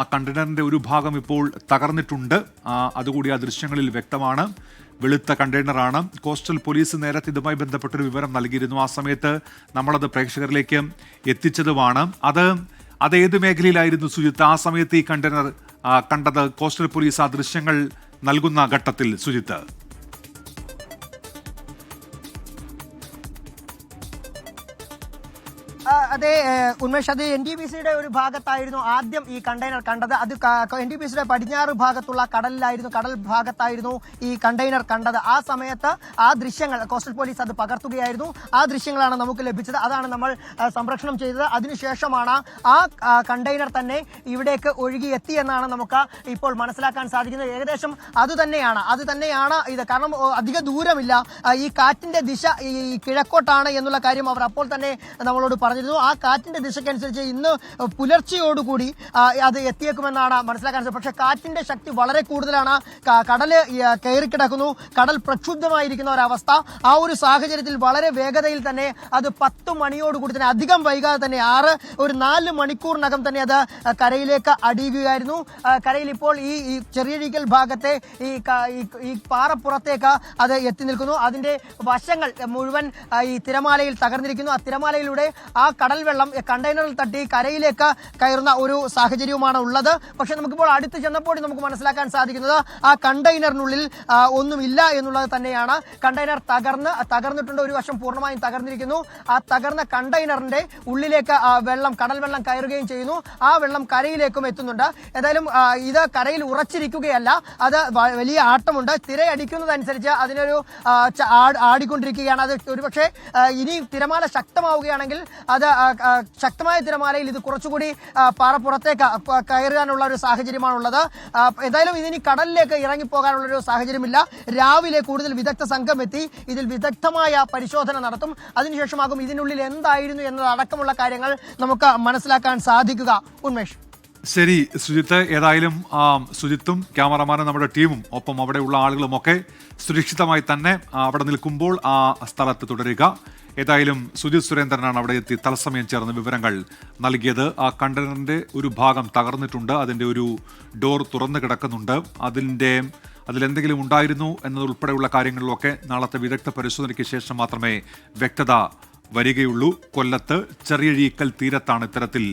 ആ കണ്ടെയ്നറിന്റെ ഒരു ഭാഗം ഇപ്പോൾ തകർന്നിട്ടുണ്ട്. അതുകൂടി ആ ദൃശ്യങ്ങളിൽ വ്യക്തമാണ്. വെളുത്ത കണ്ടെയ്നറാണ്. കോസ്റ്റൽ പോലീസ് നേരത്തെ ഇതുമായി ബന്ധപ്പെട്ടൊരു വിവരം നൽകിയിരുന്നു. ആ സമയത്ത് നമ്മളത് പ്രേക്ഷകരിലേക്ക് എത്തിച്ചതുമാണ്. അത് അത് ഏത് മേഖലയിലായിരുന്നു സുജിത്ത്? ആ സമയത്ത് ഈ കണ്ടെയ്നർ കണ്ടത് കോസ്റ്റൽ പോലീസ് ആ ദൃശ്യങ്ങൾ നൽകുന്ന ഘട്ടത്തിൽ സുജിത്ത്. അതെ ഉന്മേഷ് അത് എൻ ഡി ബി സിയുടെ ഒരു ഭാഗത്തായിരുന്നു ആദ്യം ഈ കണ്ടെയ്നർ കണ്ടത്. അത് എൻ ഡി ബി സിയുടെ പടിഞ്ഞാറ് ഭാഗത്തുള്ള കടലിലായിരുന്നു കടൽ ഭാഗത്തായിരുന്നു ഈ കണ്ടെയ്നർ കണ്ടത്. ആ സമയത്ത് ആ ദൃശ്യങ്ങൾ കോസ്റ്റൽ പോലീസ് അത് പകർത്തുകയായിരുന്നു. ആ ദൃശ്യങ്ങളാണ് നമുക്ക് ലഭിച്ചത്. അതാണ് നമ്മൾ സംരക്ഷണം ചെയ്തത്. അതിനുശേഷമാണ് ആ കണ്ടെയ്നർ തന്നെ ഇവിടേക്ക് ഒഴുകി എത്തി എന്നാണ് നമുക്ക് ഇപ്പോൾ മനസ്സിലാക്കാൻ സാധിക്കുന്നത്. ഏകദേശം അത് തന്നെയാണ്. അത് തന്നെയാണ് ഇത്. കാരണം അധിക ദൂരമില്ല. ഈ കാറ്റിന്റെ ദിശ ഈ കിഴക്കോട്ടാണ് എന്നുള്ള കാര്യം അവർ അപ്പോൾ തന്നെ നമ്മളോട് പറഞ്ഞിരുന്നു. ആ കാറ്റിന്റെ ദിശക്കനുസരിച്ച് ഇന്ന് പുലർച്ചയോടുകൂടി അത് എത്തിയേക്കുമെന്നാണ് മനസ്സിലാക്കാൻ സാധിച്ചത്. പക്ഷേ കാറ്റിന്റെ ശക്തി വളരെ കൂടുതലാണ്. കടൽ കയറിക്കിടക്കുന്നു. കടൽ പ്രക്ഷുബ്ധമായിരിക്കുന്ന ഒരവസ്ഥ. ആ ഒരു സാഹചര്യത്തിൽ വളരെ വേഗതയിൽ തന്നെ അത് പത്ത് മണിയോടുകൂടി തന്നെ അധികം വൈകാതെ തന്നെ ആറ് ഒരു നാല് മണിക്കൂറിനകം തന്നെ അത് കരയിലേക്ക് അടിയുകയായിരുന്നു. കരയിൽ ഇപ്പോൾ ഈ ചെറിയ ചെറിയഴീക്കൽ ഭാഗത്തെ ഈ ഈ- പാറപ്പുറത്തേക്ക് അത് എത്തി നിൽക്കുന്നു. അതിന്റെ വശങ്ങൾ മുഴുവൻ ഈ തിരമാലയിൽ തകർന്നിരിക്കുന്നു. ആ തിരമാലയിലൂടെ കടൽ വെള്ളം കണ്ടെയ്നറിൽ തട്ടി കരയിലേക്ക് കയറുന്ന ഒരു സാഹചര്യവുമാണ് ഉള്ളത്. പക്ഷെ നമുക്കിപ്പോൾ അടുത്ത് ചെന്നപ്പോൾ നമുക്ക് മനസ്സിലാക്കാൻ സാധിക്കുന്നത് ആ കണ്ടെയ്നറിനുള്ളിൽ ഒന്നുമില്ല എന്നുള്ളത് തന്നെയാണ്. കണ്ടെയ്നർ തകർന്ന് തകർന്നിട്ടുണ്ട് ഒരു വശം പൂർണമായും തകർന്നിരിക്കുന്നു. ആ തകർന്ന കണ്ടെയ്നറിന്റെ ഉള്ളിലേക്ക് വെള്ളം കടൽ വെള്ളം കയറുകയും ചെയ്യുന്നു. ആ വെള്ളം കരയിലേക്കും എത്തുന്നുണ്ട്. ഏതായാലും ഇത് കരയിൽ ഉറച്ചിരിക്കുകയല്ല. അത് വലിയ ആട്ടമുണ്ട്. തിരയടിക്കുന്നതനുസരിച്ച് അതിനൊരു ആ, ആ- ആടിക്കൊണ്ടിരിക്കുകയാണ്. അത് ഒരുപക്ഷെ ഇനി തിരമാല ശക്തമാവുകയാണെങ്കിൽ അത് ശക്തമായ തിരമാലയിൽ ഇത് കുറച്ചുകൂടി പാറപ്പുറത്തേക്ക് കയറാനുള്ള ഒരു സാഹചര്യമാണുള്ളത്. ഏതായാലും ഇതിനി കടലിലേക്ക് ഇറങ്ങിപ്പോകാനുള്ള ഒരു സാഹചര്യമില്ല. രാവിലെ കൂടുതൽ വിദഗ്ധ സംഘം എത്തി ഇതിൽ വിദഗ്ധമായ പരിശോധന നടത്തും. അതിനുശേഷമാകും ഇതിനുള്ളിൽ എന്തായിരുന്നു എന്നതടക്കമുള്ള കാര്യങ്ങൾ നമുക്ക് മനസ്സിലാക്കാൻ സാധിക്കുക. ഉന്മേഷ്. ശരി സുജിത്ത്. ഏതായാലും സുജിത്തും ക്യാമറമാനും നമ്മുടെ ടീമും ഒപ്പം അവിടെയുള്ള ആളുകളുമൊക്കെ സുരക്ഷിതമായി തന്നെ അവിടെ നിൽക്കുമ്പോൾ ആ സ്ഥലത്ത് തുടരുക. ഏതായാലും സുജിത് സുരേന്ദ്രനാണ് അവിടെ എത്തി തത്സമയം ചേർന്ന് വിവരങ്ങൾ നൽകിയത്. ആ കണ്ടെയ്നറിന്റെ ഒരു ഭാഗം തകർന്നിട്ടുണ്ട്. അതിന്റെ ഒരു ഡോർ തുറന്നു കിടക്കുന്നുണ്ട്. അതിന്റെ അതിലെന്തെങ്കിലും ഉണ്ടായിരുന്നു എന്നതുൾപ്പെടെയുള്ള കാര്യങ്ങളിലൊക്കെ നാളത്തെ വിദഗ്ധ പരിശോധനയ്ക്ക് ശേഷം മാത്രമേ വ്യക്തത വരികയുള്ളൂ. കൊല്ലത്ത് ചെറിയഴീക്കൽ തീരത്താണ് ഇത്തരത്തിൽ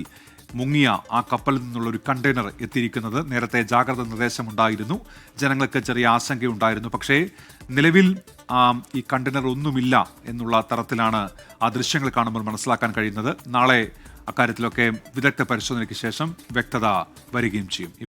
മുങ്ങിയ ആ കപ്പലിൽ നിന്നുള്ള ഒരു കണ്ടെയ്നർ എത്തിയിരിക്കുന്നത്. നേരത്തെ ജാഗ്രത നിർദ്ദേശമുണ്ടായിരുന്നു. ജനങ്ങൾക്ക് ചെറിയ ആശങ്കയുണ്ടായിരുന്നു. പക്ഷേ നിലവിൽ ഈ കണ്ടെയ്നർ ഒന്നുമില്ല എന്നുള്ള തരത്തിലാണ് ആ ദൃശ്യങ്ങൾ കാണുമ്പോൾ മനസ്സിലാക്കാൻ കഴിയുന്നത്. നാളെ അക്കാര്യത്തിലൊക്കെ വിദഗ്ധ പരിശോധനയ്ക്ക് ശേഷം വ്യക്തത വരികയും ചെയ്യും.